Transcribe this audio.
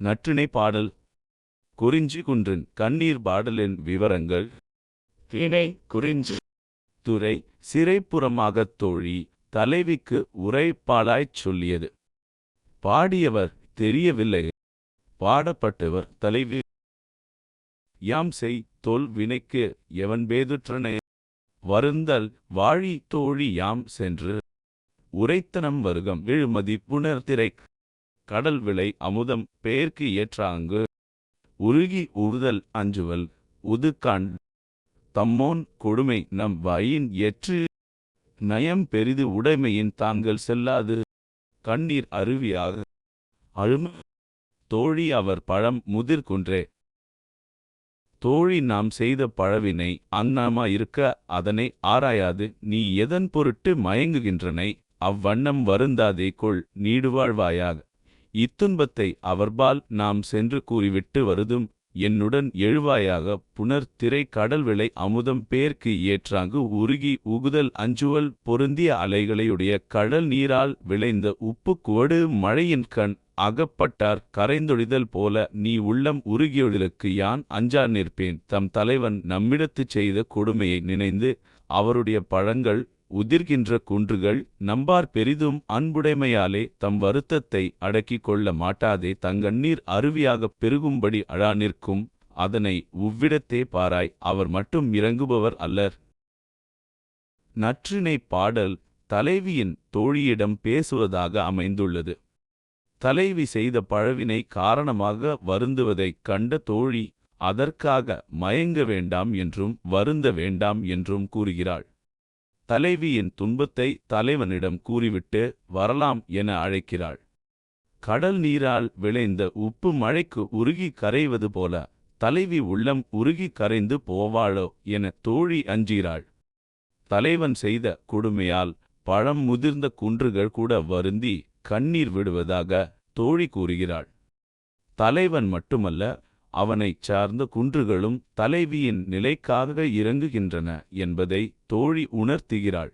நற்றிணை பாடல். குறிஞ்சி குன்றின் கண்ணீர் பாடலின் விவரங்கள். திணை குறிஞ்சி. துறை சிறைப்புறமாகத் தோழி தலைவிக்கு உரைப்பாளாய்ச் சொல்லியது. பாடியவர் தெரியவில்லை. பாடப்பட்டவர் தலைவி. யாம் செய் தொல் வினைக்கு எவன் பேதுற்றனே. வருந்தல் வாழி தோழி யாம் சென்று. உரைத்தனம் வருகம் விழுமதி புணர்திரை. கடல் விளை அமுதம் பெயர்க்கு ஏற்றாங்கு. உருகி உறுதல் அஞ்சுவல் உதுக்கான் தம்மோன் கொடுமை நம் வாயின் ஏற்று. நயம் பெரிது உடைமையின் தாங்கள் செல்லாது. கண்ணீர் அருவியாக. அழும. தோழி அவர் பழம் முதிர்குன்றே தோழி நாம் செய்த பழவினை அன்னமா இருக்க அதனை ஆராயாது. நீ எதன் பொருட்டு மயங்குகின்றனை? அவ்வண்ணம் வருந்தாதே கொள் நீடுவாழ்வாயாக. இத்துன்பத்தை அவர்பால் நாம் சென்று கூறிவிட்டு வருதும் என்னுடன் எழுவாயாக புனர் திரை கடல் விளை அமுதம் பேர்க்கு ஏற்றாங்கு உருகி உகுதல் அஞ்சுவல் பொருந்திய அலைகளையுடைய கடல் நீரால் விளைந்த உப்பு குவடு மழையின் கண் அகப்பட்டார் கரைந்தொழிதல் போல நீ உள்ளம் உருகியொழிலுக்கு யான் அஞ்சா நிற்பேன். தம் தலைவன் நம்மிடத்துச் செய்த கொடுமையை நினைந்து அவருடைய பழங்கள் உதிர்கின்ற குன்றுகள் நம்பார் பெரிதும் அன்புடைமையாலே தம் வருத்தத்தை அடக்கிக் கொள்ள மாட்டாதே. தங்கண்ணீர் அருவியாகப் பெருகும்படி அழா நிற்கும் அதனை உவ்விடத்தே பாராய் அவர் மட்டும் இறங்குபவர் அல்லர். நற்றினை பாடல் தலைவியின் தோழியிடம் பேசுவதாக அமைந்துள்ளது. தலைவி செய்த பழவினை காரணமாக வருந்துவதைக் கண்ட தோழி அதற்காக மயங்க வேண்டாம் என்றும் வருந்த வேண்டாம் என்றும் கூறுகிறாள். தலைவியின் துன்பத்தை தலைவனிடம் கூறிவிட்டு வரலாம் என அழைக்கிறாள். கடல் நீரால் விளைந்த உப்பு மழைக்கு உருகி கரைவது போல தலைவி உள்ளம் உருகி கரைந்து போவாளோ என தோழி அஞ்சுகிறாள். தலைவன் செய்த கொடுமையால் பழம் முதிர்ந்த குன்றுகள் கூட வருந்தி கண்ணீர் விடுவதாக தோழி கூறுகிறாள். தலைவன் மட்டுமல்ல அவனைச் சார்ந்த குன்றுகளும் தலைவியின் நிலைக்காக இறங்குகின்றன என்பதை தோழி உணர்த்துகிறாள்.